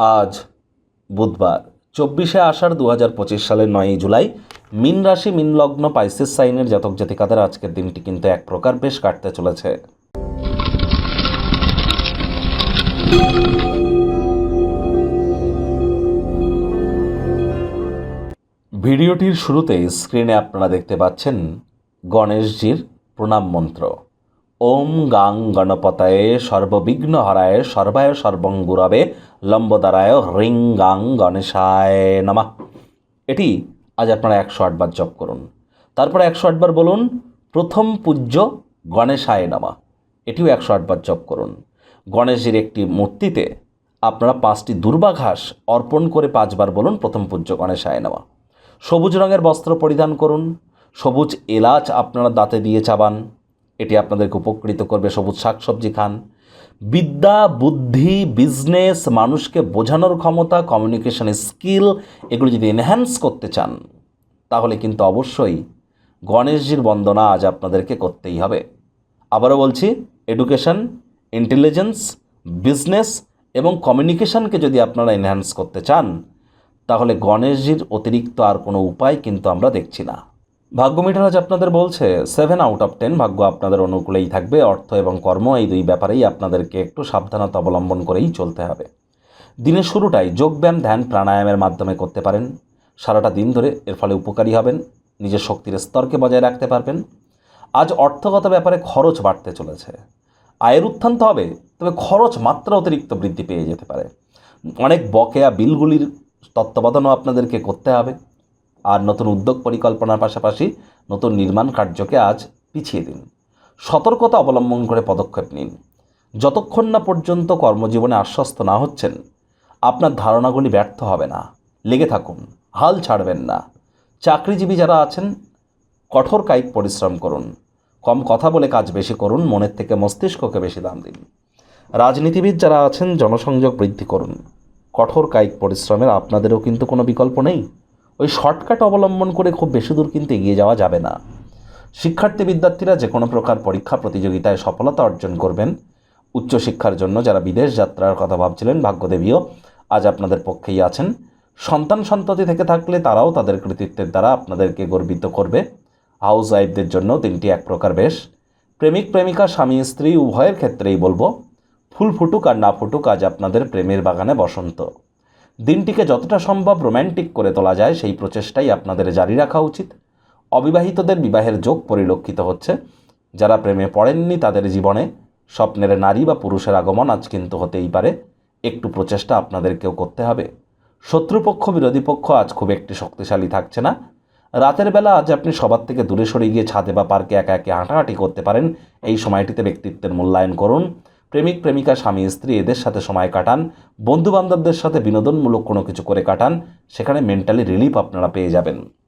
আজ বুধবার, চব্বিশে আষাঢ় দু হাজার পঁচিশ সালের নয়ই জুলাই, মিন রাশি মিন লগ্ন পাইসিস সাইনের জাতক জাতিকাদের আজকের দিনটি কিন্তু এক প্রকার বেশ কাটতে চলেছে। ভিডিওটির শুরুতেই স্ক্রিনে আপনারা দেখতে পাচ্ছেন গণেশজির প্রণাম মন্ত্র। ওম গাং গণপতয়ে সর্ববিঘ্ন হরায় সর্বায় সর্বঙ্গুরবে লম্বদারায় হ্রিং গাং গণেশায় নমঃ। এটি আজ আপনারা একশো আটবার জপ করুন। তারপরে একশো আটবার বলুন, প্রথম পূজ্য গণেশায় নামা। এটিও একশো আটবার জপ করুন। গণেশজির একটি মূর্তিতে আপনারা পাঁচটি দুর্বাঘাস অর্পণ করে পাঁচবার বলুন, প্রথম পূজ্য গণেশায় নামা। সবুজ রঙের বস্ত্র পরিধান করুন। সবুজ এলাচ আপনারা দাঁতে দিয়ে চাবান। এটি আপনাদেরকে উপকৃত করবে। সবুজ শাকসবজি খান। বিদ্যা, বুদ্ধি বিজনেস মানুষকে বোঝানোর ক্ষমতা কমিউনিকেশন স্কিল এগুলো যদি এনহ্যান্স করতে চান, তাহলে কিন্তু অবশ্যই গণেশজির বন্দনা আজ আপনাদেরকে করতেই হবে। আবারও বলছি এডুকেশন ইন্টেলিজেন্স বিজনেস এবং কমিউনিকেশনকে যদি আপনারা এনহ্যান্স করতে চান, তাহলে গণেশজির অতিরিক্ত আর কোনো উপায় কিন্তু আমরা দেখছি না। ভাগ্য মিটার আজ আপনাদের বলছে সেভেন আউট অফ টেন ভাগ্য আপনাদের অনুকূলেই থাকবে। অর্থ এবং কর্ম এই দুই ব্যাপারেই আপনাদেরকে একটু সাবধানতা অবলম্বন করেই চলতে হবে। দিনের শুরুটাই যোগব্যায়াম ধ্যান, প্রাণায়ামের মাধ্যমে করতে পারেন। সারাটা দিন ধরে এর ফলে উপকারী হবেন, নিজের শক্তির স্তরকে বজায় রাখতে পারবেন। আজ অর্থগত ব্যাপারে খরচ বাড়তে চলেছে। আয়ের উত্থান তো হবে, তবে খরচ মাত্রা অতিরিক্ত বৃদ্ধি পেয়ে যেতে পারে। অনেক বকেয়া বিলগুলির তত্ত্বাবধানও আপনাদেরকে করতে হবে। আর নতুন উদ্যোগ পরিকল্পনার পাশাপাশি নতুন নির্মাণ কার্যকে আজ পিছিয়ে দিন। সতর্কতা অবলম্বন করে পদক্ষেপ নিন। যতক্ষণ না পর্যন্ত কর্মজীবনে আশ্বস্ত না হচ্ছেন, আপনার ধারণাগুলি ব্যর্থ হবে না। লেগে থাকুন, হাল ছাড়বেন না। চাকরিজীবী যারা আছেন, কঠোর কায়িক পরিশ্রম করুন। কম কথা বলে কাজ বেশি করুন, মনের থেকে মস্তিষ্ককে বেশি দাম দিন। রাজনীতিবিদ যারা আছেন, জনসংযোগ বৃদ্ধি করুন। কঠোর কায়িক পরিশ্রমের আপনাদেরও কিন্তু কোনো বিকল্প নেই। ওই শর্টকাট অবলম্বন করে খুব বেশি দূর কিন্তু এগিয়ে যাওয়া যাবে না। শিক্ষার্থী বিদ্যার্থীরা যে কোনো প্রকার পরীক্ষা প্রতিযোগিতায় সফলতা অর্জন করবেন। উচ্চশিক্ষার জন্য যারা বিদেশ যাত্রার কথা ভাবছিলেন, ভাগ্যদেবীও আজ আপনাদের পক্ষেই আছেন। সন্তান সন্ততি থেকে থাকলে তারাও তাদের কৃতিত্বের দ্বারা আপনাদেরকে গর্বিত করবে। হাউস ওয়াইফদের জন্য দিনটি এক প্রকার বেশ। প্রেমিক, প্রেমিকা, স্বামী, স্ত্রী, উভয়ের ক্ষেত্রেই বলব, ফুল ফুটুক আর না ফুটুক আজ আপনাদের প্রেমের বাগানে বসন্ত। দিনটিকে যতটা সম্ভব রোম্যান্টিক করে তোলা যায়, সেই প্রচেষ্টাই আপনাদের জারি রাখা উচিত। অবিবাহিতদের বিবাহের যোগ পরিলক্ষিত হচ্ছে। যারা প্রেমে পড়েননি তাদের জীবনে স্বপ্নের নারী বা পুরুষের আগমন আজ কিন্তু হতেই পারে। একটু প্রচেষ্টা আপনাদেরকেও করতে হবে। শত্রুপক্ষ, বিরোধী পক্ষ আজ খুব একটি শক্তিশালী থাকছে না। রাতের বেলা আজ আপনি সবার থেকে দূরে সরে গিয়ে ছাদে বা পার্কে একা একে হাঁটাহাঁটি করতে পারেন। এই সময়টিতে ব্যক্তিত্বের মূল্যায়ন করুন। প্রেমিক, প্রেমিকা, স্বামী, স্ত্রী এদের সাথে সময় কাটান। বন্ধুবান্ধবদের সাথে বিনোদনমূলক কোনো কিছু করে কাটান। সেখানে মেন্টালি রিলিফ আপনারা পেয়ে যাবেন।